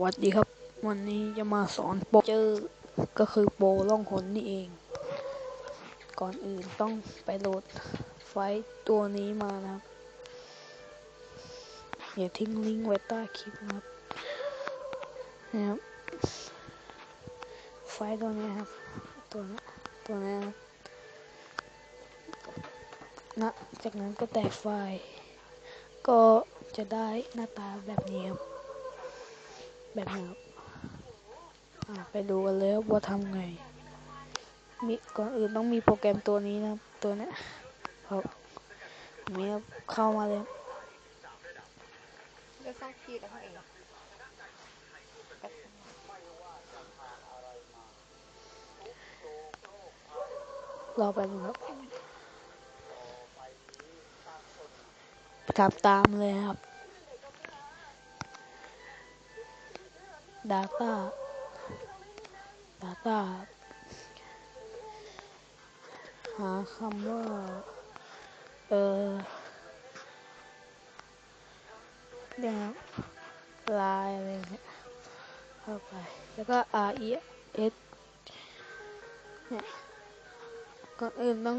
สวัสดีครับ วันนี้จะมาสอนโปรเจอร์ก็คือโปรล่องหนนี่เอง ก่อนอื่นต้องไปโหลดไฟล์ตัวนี้มานะครับอย่าทิ้งลิงก์ไว้ใต้คลิปนะครับนะครับไฟล์ตัวนี้ครับตัวนี้ตัวนี้นะนะจากนั้นก็แตกไฟล์ ก็จะได้หน้าตาแบบนี้ครับ แบบนี้ครับอ่าไปดูกันเลยครับว่าทำไง มีก่อนอื่นต้องมีโปรแกรมตัวนี้นะครับตัวเนี้ยครับมีครับเข้ามาเลยเลือกสร้างคีย์กับเขาเองรอไปบนึงครับทำตามเลยครับ Data Data หาคำว่า เออเนี่ยครับลายอะไรเนี่ยเข้าไป แล้วก็ R E S เนี่ยก่อนอื่นต้อง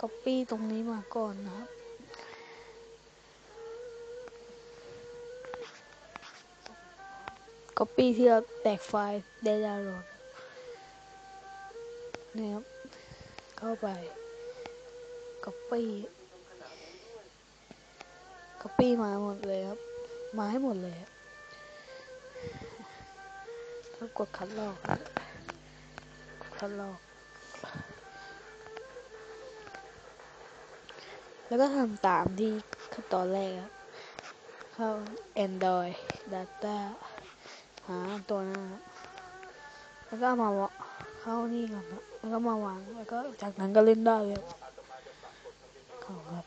copy ตรงนี้มาก่อนนะครับ copy ที่เราแตกไฟล์ได้ดาวน์โหลดนี่ครับ เข้าไป copy copy มาหมดเลยครับ มาให้หมดเลยครับกดคัดลอกคัดคัดลอกแล้วก็ทำตามที่ขั้นตอนแรกครับ เข้า Android Data หาตัวนะครับแล้วก็มาวะเข้านี่ก่อนนะแล้วก็มาวางแล้วก็จากนั้นก็เล่นได้เลยครับเขาครับ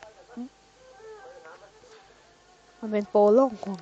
มันเป็นโปรโล่งหน